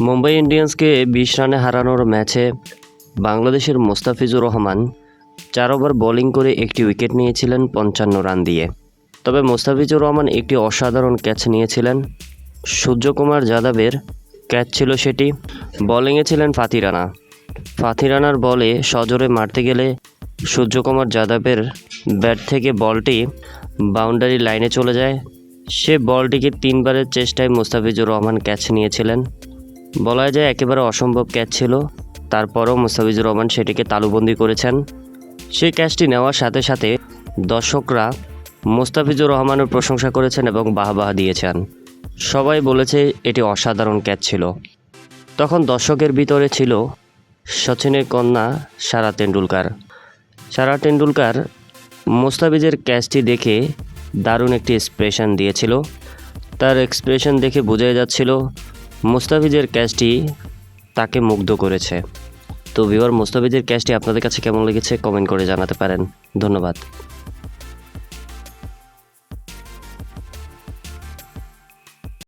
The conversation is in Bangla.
মুম্বাই ইন্ডিয়ান্সকে বিশ রানে হারানোর ম্যাচে বাংলাদেশের মোস্তাফিজুর রহমান চার ওভার বোলিং করে একটি উইকেট নিয়েছিলেন পঞ্চান্ন রান দিয়ে। তবে মোস্তাফিজুর রহমান একটি অসাধারণ ক্যাচ নিয়েছিলেন। সূর্যকুমার যাদবের ক্যাচ ছিল সেটি। বোলিংয়ে ছিলেন ফাতি রানা। ফাতি রানার বলে সজোরে মারতে গেলে সূর্যকুমার যাদবের ব্যাট থেকে বলটি বাউন্ডারি লাইনে চলে যায়। সে বলটিকে তিনবারের চেষ্টায় মোস্তাফিজুর রহমান ক্যাচ নিয়েছিলেন। বলা যায় একেবারে অসম্ভব ক্যাচ ছিল। তারপরও মোস্তাফিজুর রহমান সেটিকে তালুবন্দি করেছেন। সেই ক্যাচটি নেওয়ার সাথে সাথে দর্শকরা মোস্তাফিজুর রহমানের প্রশংসা করেছেন এবং বাহবাহ দিয়েছেন। সবাই বলেছে এটি অসাধারণ ক্যাচ ছিল। তখন দর্শকের ভিতরে ছিল সচিনের কন্যা সারা তেন্ডুলকার। সারা তেন্ডুলকার মোস্তাফিজের ক্যাচটি দেখে দারুণ একটি এক্সপ্রেশন দিয়েছিল। তার এক্সপ্রেশন দেখে বোঝাই যাচ্ছিল মুস্তাফিজের ক্যাচটি তাকে মুগ্ধ করেছে। তো ভিওর মুস্তাফিজের ক্যাচটি আপনাদের কাছে কেমন লেগেছে কমেন্ট করে জানাতে পারেন। ধন্যবাদ।